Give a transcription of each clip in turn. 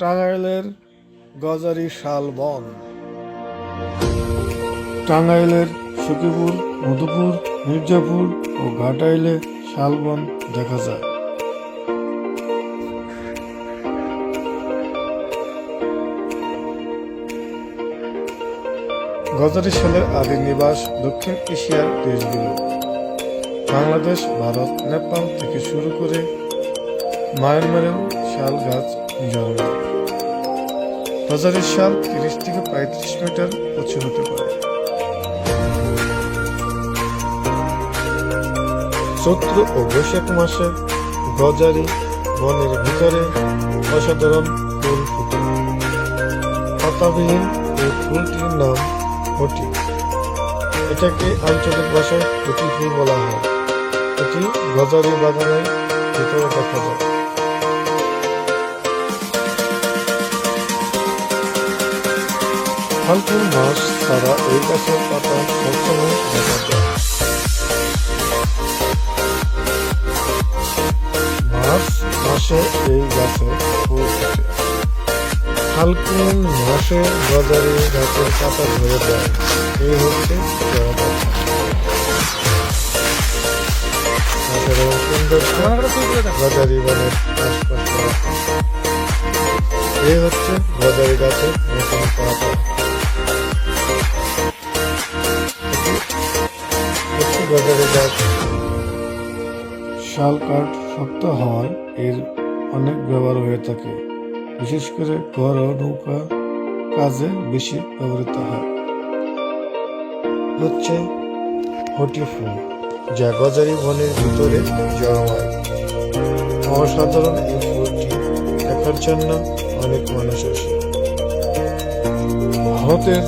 টাঙ্গাইলের গজারি শাল বন। টাঙ্গাইলের সখীপুর, মধুপুর, মির্জাপুর ও ঘাটাইলে শালবন দেখা যায়। গজারি শালের আদি নিবাস দক্ষিণ এশিয়ার দেশগুলো। বাংলাদেশ, ভারত, নেপাল থেকে শুরু করে মায়ানমারেও শাল গাছ জন্মায় গজারির শাল তিরিশ থেকে পঁয়ত্রিশ মিটার উঁচু হতে পারে। চৈত্র ও বৈশাখ মাসে গজারি বনের ভিতরে অসাধারণ ফুল ফুটে। পাতাবিহীন এই ফুলটির নাম হটি এটাকে আঞ্চলিক ভাষায় হটি ফুল বলা হয়। এটি গজারি বাগানের ভিতরে দেখা যায়। ফাল্গুন মাস ছাড়া এই গাছের পাতা সবসময় দেখা যায়। মার্চ মাসে এই গাছে ফুল ফোটে। মাসে গজারি গাছের পাতা ধরে দেয় এই হচ্ছে এই হচ্ছে গজারি গাছের নতুন পাতা। গজারি গাছ শাল কাঠ শক্ত হওয়ায় এর অনেক ব্যবহার হয়ে থাকে। বিশেষ করে ঘর ও নৌকা কাজে বেশি ব্যবহৃত হয়। হচ্ছে হটি ফুল, যা গজারি বনের ভিতরে জন্মায় অসাধারণ এই ফুলটি দেখার জন্য অনেক মানুষ আসে। ভারতের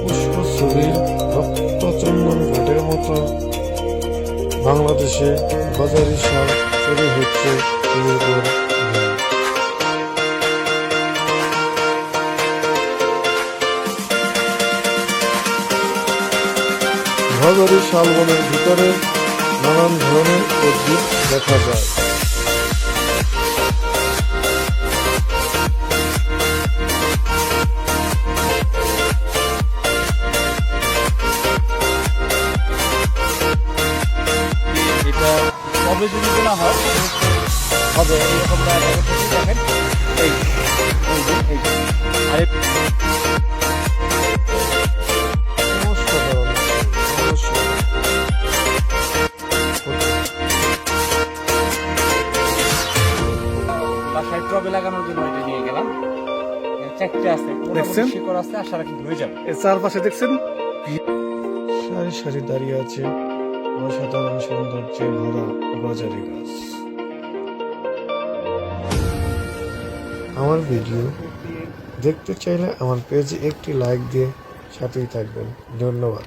পুষ্প ছবির রক্তচন্দন ঘাটের মতো বাংলাদেশে বাজারে সার শুরু হচ্ছে ভূমি। শালবনের ভিতরে নানান ধরনের উদ্ভিদ দেখা যায় কবে যদি বলা হয় হবে এরকম দেখেন। এই এই যে, এই যে। আর এই অসাধারণ অবশ্যই বাসায় টবে লাগানোর জন্য এটা নিয়ে গেলাম। চারটে আছে দেখছেন? শিকড় আছে সারা কিন্তু হয়ে যাবে। চারপাশে দেখছেন? সারি সারি দাঁড়িয়ে আছে। অসাধারণ সৌন্দর্যে ভরা গজারি গাছ। আমার ভিডিও দেখতে চাইলে আমার পেজে একটি লাইক দিয়ে সাথেই থাকবেন। ধন্যবাদ।